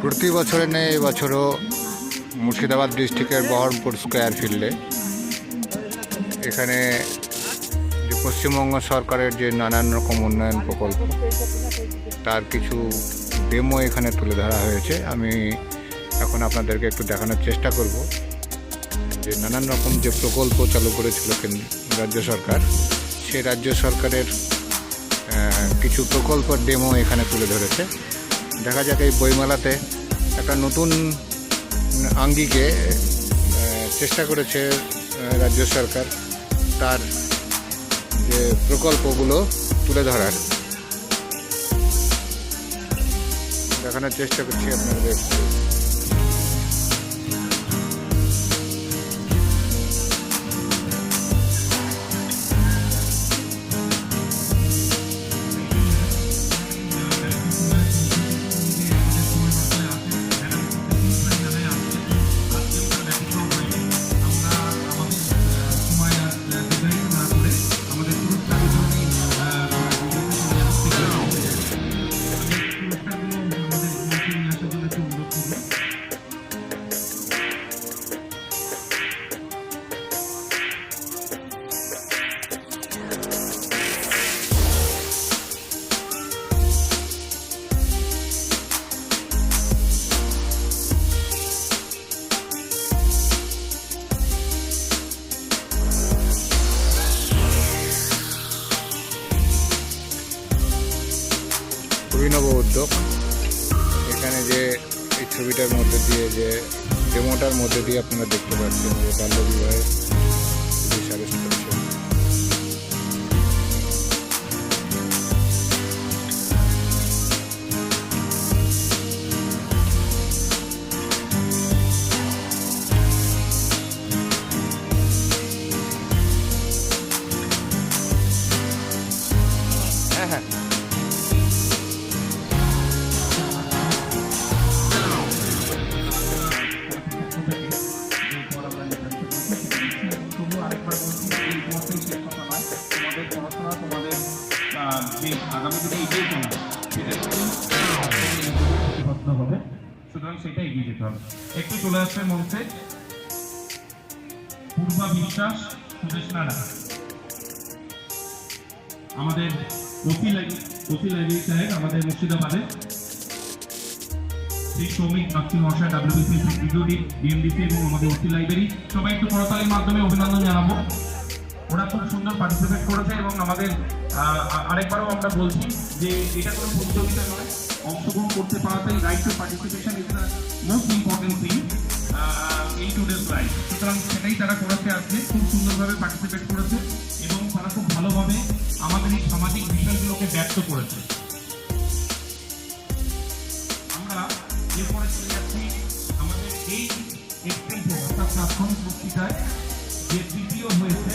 প্রতি বছরে নেই এবছরও মুর্শিদাবাদ ডিস্ট্রিক্টের বহরমপুর স্কোয়ার ফিল্ডে। এখানে যে পশ্চিমবঙ্গ সরকারের যে নানান রকম উন্নয়ন প্রকল্প, তার কিছু ডেমো এখানে তুলে ধরা হয়েছে। আমি এখন আপনাদেরকে একটু দেখানোর চেষ্টা করব যে নানান রকম যে প্রকল্প চালু করেছিল কেন্দ্র রাজ্য সরকার। সেই রাজ্য সরকারের কিছু প্রকল্পের ডেমো এখানে তুলে ধরেছে। দেখা যাক এই বইমেলাতে একটা নতুন আঙ্গিকে চেষ্টা করেছে রাজ্য সরকার তার যে প্রকল্পগুলো তুলে ধরার। দেখানোর চেষ্টা করছি আপনাদের। যে এই ছবিটার মধ্যে দিয়ে যে ডেমোটার মধ্যে দিয়ে আপনারা দেখতে পাচ্ছেন যে বাল্য বিবাহে প্রতিবদ্ধ হবে। সুতরাং সেটা এগিয়ে যেতে হবে। একটু চলে আসবে মঞ্চে পূর্বা বিশ্বাস, সুদেশ নাড়া আমাদের লাইব্রেরি ওসি লাইব্রেরি সাহেব আমাদের মুর্শিদাবাদে। শ্রী মহাশয় ডাব্লিউবিসি এবং আমাদের ওসি লাইব্রেরি। সবাই একটু করতালির মাধ্যমে অভিনন্দন জানাব। ওরা খুব সুন্দর পার্টিসিপেট করেছে এবং আমাদের আরেকবারও আমরা বলছি যে এটা কোনো প্রতিযোগিতা নয়। অংশগ্রহণ করতে পারাতেই right to participation is the most important thing এই টু টুডেজ লাইফ সুতরাং সেটাই তারা করেছে আজকে, খুব সুন্দরভাবে পার্টিসিপেট করেছে এবং তারা খুব ভালোভাবে আমাদের এই সামাজিক বিষয়গুলোকে ব্যক্ত করেছে। আমরা এরপরে চলে যাচ্ছি আমাদের এই এক্সটেম্পো অর্থাৎ প্রাথমিক বক্তৃতায়, যে তৃতীয় হয়েছে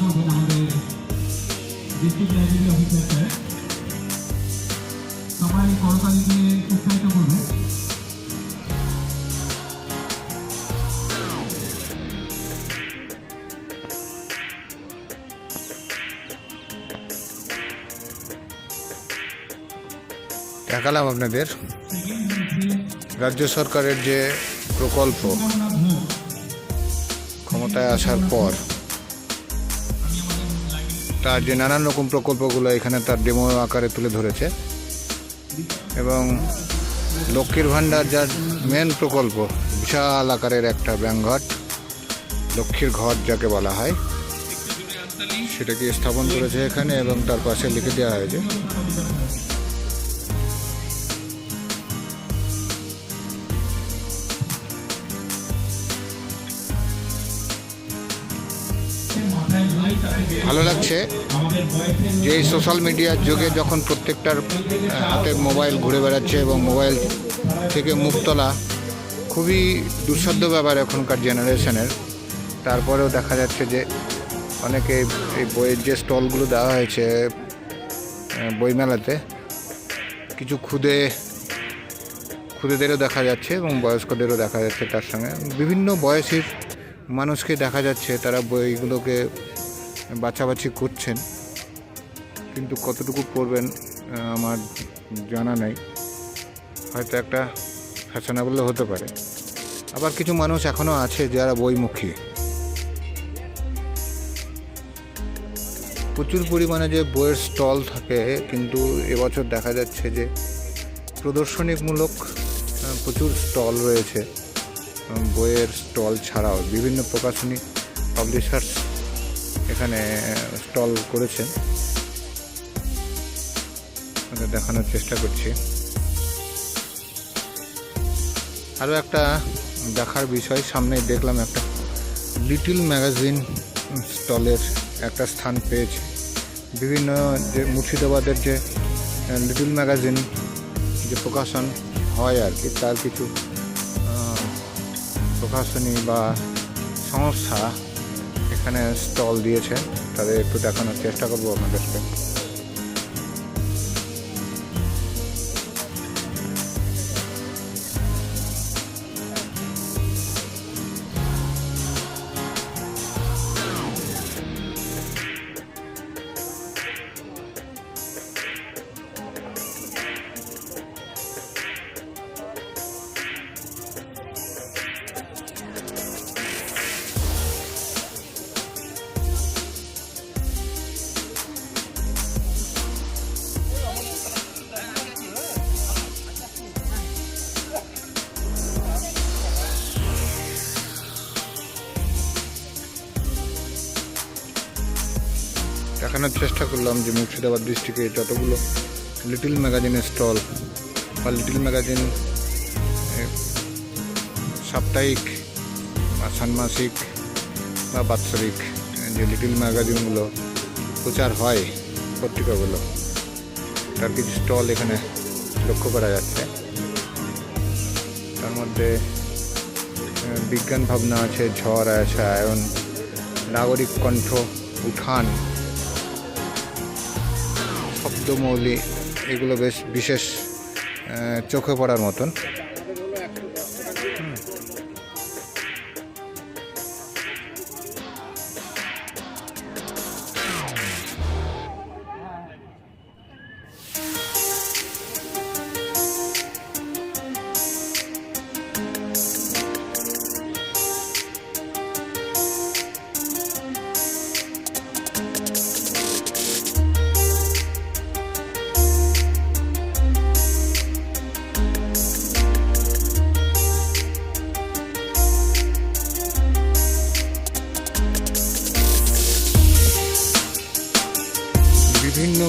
করবেন আমাদের ডিস্ট্রিক্ট লাইব্রেরি অফিসার স্যার। সবাই করতালি দিয়ে উৎসাহিত দেখালাম আপনাদের। রাজ্য সরকারের যে প্রকল্প ক্ষমতায় আসার পর, তার যে নানান রকম প্রকল্পগুলো এখানে তার ডেমো আকারে তুলে ধরেছে এবং লক্ষ্মীর ভাণ্ডার যার মেন প্রকল্প, বিশাল আকারের একটা ব্যাংঘট লক্ষ্মীর ঘর যাকে বলা হয়, সেটাকে স্থাপন করেছে এখানে এবং তার পাশে লিখে দেওয়া হয়েছে। ভালো লাগছে যে এই সোশ্যাল মিডিয়ার যুগে যখন প্রত্যেকটার হাতে মোবাইল ঘুরে বেড়াচ্ছে এবং মোবাইল থেকে মুখ তোলা খুবই দুঃসাধ্য ব্যাপার এখনকার জেনারেশনের তারপরেও দেখা যাচ্ছে যে অনেকে এই বইয়ের যে স্টলগুলো দেওয়া হয়েছে বইমেলাতে, কিছু খুদে, খুদেদেরও দেখা যাচ্ছে এবং বয়স্কদেরও দেখা যাচ্ছে তার সঙ্গে। বিভিন্ন বয়সীর মানুষকে দেখা যাচ্ছে তারা বইগুলোকে বাছাবাছি করছেন, কিন্তু কতটুকু পড়বেন আমার জানা নেই। হয়তো একটা ফ্যাশনেবলও হতে পারে। আবার কিছু মানুষ এখনও আছে যারা বইমুখী। প্রচুর পরিমাণে যে বইয়ের স্টল থাকে, কিন্তু এবছর দেখা যাচ্ছে যে প্রদর্শনীমূলক প্রচুর স্টল রয়েছে। বইয়ের স্টল ছাড়াও বিভিন্ন প্রকাশনী পাবলিশার্স এখানে স্টল করেছেন। দেখানোর চেষ্টা করছি। আরও একটা দেখার বিষয় সামনে দেখলাম একটা লিটিল ম্যাগাজিন স্টলের একটা স্থান পেয়েছে। বিভিন্ন যে মুর্শিদাবাদের যে লিটিল ম্যাগাজিন যে প্রকাশন হয় আর কি, তার কিছু প্রকাশনী বা সংস্থা এখানে স্টল দিয়েছে। তাদের একটু দেখানোর চেষ্টা করব আপনাদেরকে দেখানোর চেষ্টা করলাম যে মুর্শিদাবাদ ডিস্ট্রিক্টে যতগুলো লিটিল ম্যাগাজিনের স্টল বা লিটিল ম্যাগাজিন সাপ্তাহিক বা ষান্মাসিক বা বাৎসরিক, যে লিটিল ম্যাগাজিনগুলো প্রচার হয় পত্রিকাগুলো, তার কিছু স্টল এখানে লক্ষ্য করা যাচ্ছে। তার মধ্যে বিজ্ঞান ভাবনা আছে, ঝড় আছে আয়ন, নাগরিক কণ্ঠ, উঠান শব্দমৌলি এগুলো বেশ বিশেষ চোখে পড়ার মতন।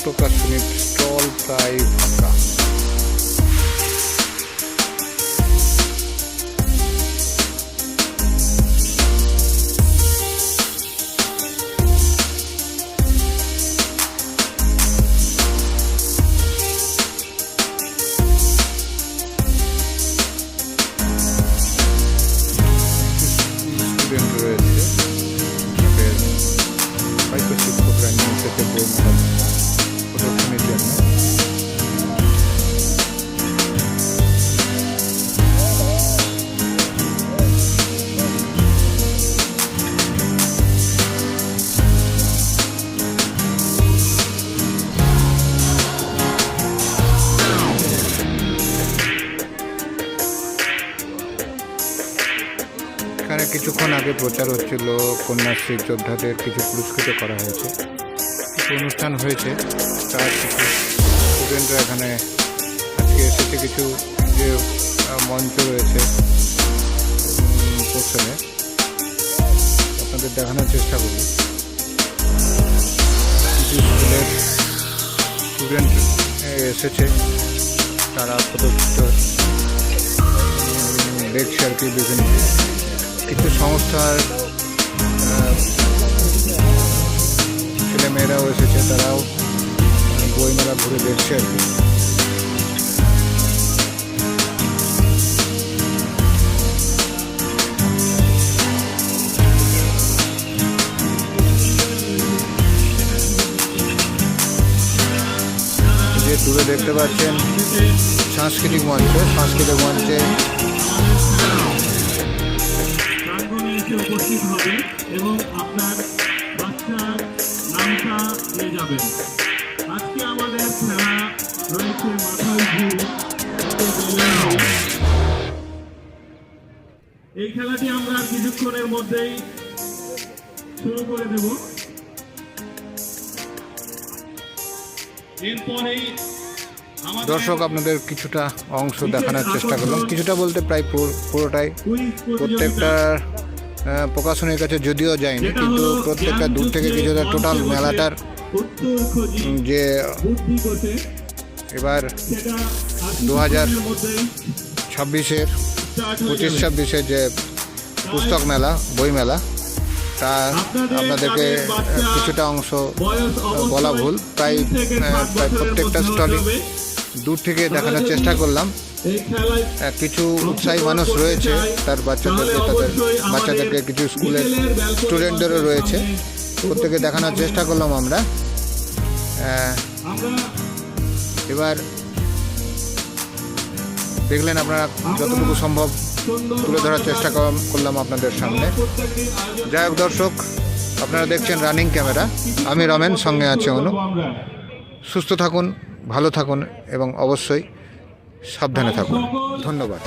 বিভিন্ন প্রকাশনীর স্টল প্রায় ফাঁকা। প্রচার হচ্ছিল কন্যাশ্রী যোদ্ধাদের কিছু পুরস্কৃত করা হয়েছে। কিছু অনুষ্ঠান হয়েছে, তার কিছু স্টুডেন্টরা এখানে আজকে এসেছে, কিছু যে মঞ্চ রয়েছে পোর্শনে আপনাদের দেখানোর চেষ্টা করি। কিছু স্কুলের স্টুডেন্ট এসেছে, তারা প্রদর্শিত দেখছে আর কি, বিভিন্ন কিছু সংস্থার ছেলেমেয়েরাও এসেছে, তারাও বইমেলা ঘুরে দেখছে আর কি দূরে দেখতে পাচ্ছেন সাংস্কৃতিক মঞ্চ, সাংস্কৃতিক মঞ্চে এসে উপস্থিত হবে এবং আপনার বাচ্চার নামটা নিয়ে যাবেন। আজকে আমাদের খেলা রয়েছে মাথায় ঝুল। এই খেলাটি আমরা কিছুক্ষণের মধ্যেই শুরু করে দেব। এরপরেই দর্শক আপনাদের কিছুটা অংশ দেখানোর চেষ্টা করলাম। কিছুটা বলতে প্রায় পুরো- পুরোটাই। প্রত্যেকটা প্রকাশনীর কাছে যদিও যায়নি কিন্তু প্রত্যেকটা দূর থেকে কিছুটা টোটাল মেলাটার যে এবার দু হাজার ছাব্বিশের পঁচিশ ছাব্বিশের যে পুস্তক মেলা বই মেলা তা আপনাদেরকে কিছুটা অংশ বলা ভুল প্রায় প্রায় প্রত্যেকটা স্টলই দূর থেকে দেখানোর চেষ্টা করলাম। কিছু উৎসাহী মানুষ রয়েছে তার বাচ্চাদেরকে তাদের বাচ্চাদেরকে কিছু স্কুলের স্টুডেন্টদেরও রয়েছে। প্রত্যেকে দেখানোর চেষ্টা করলাম আমরা। এবার দেখলেন আপনারা যতটুকু সম্ভব তুলে ধরার চেষ্টা কর- করলাম আপনাদের সামনে। যাই হোক দর্শক আপনারা দেখছেন রানিং ক্যামেরা। আমি রমেন সঙ্গে আছে অনু। সুস্থ থাকুন ভালো থাকুন এবং অবশ্যই সাবধানে থাকুন ধন্যবাদ.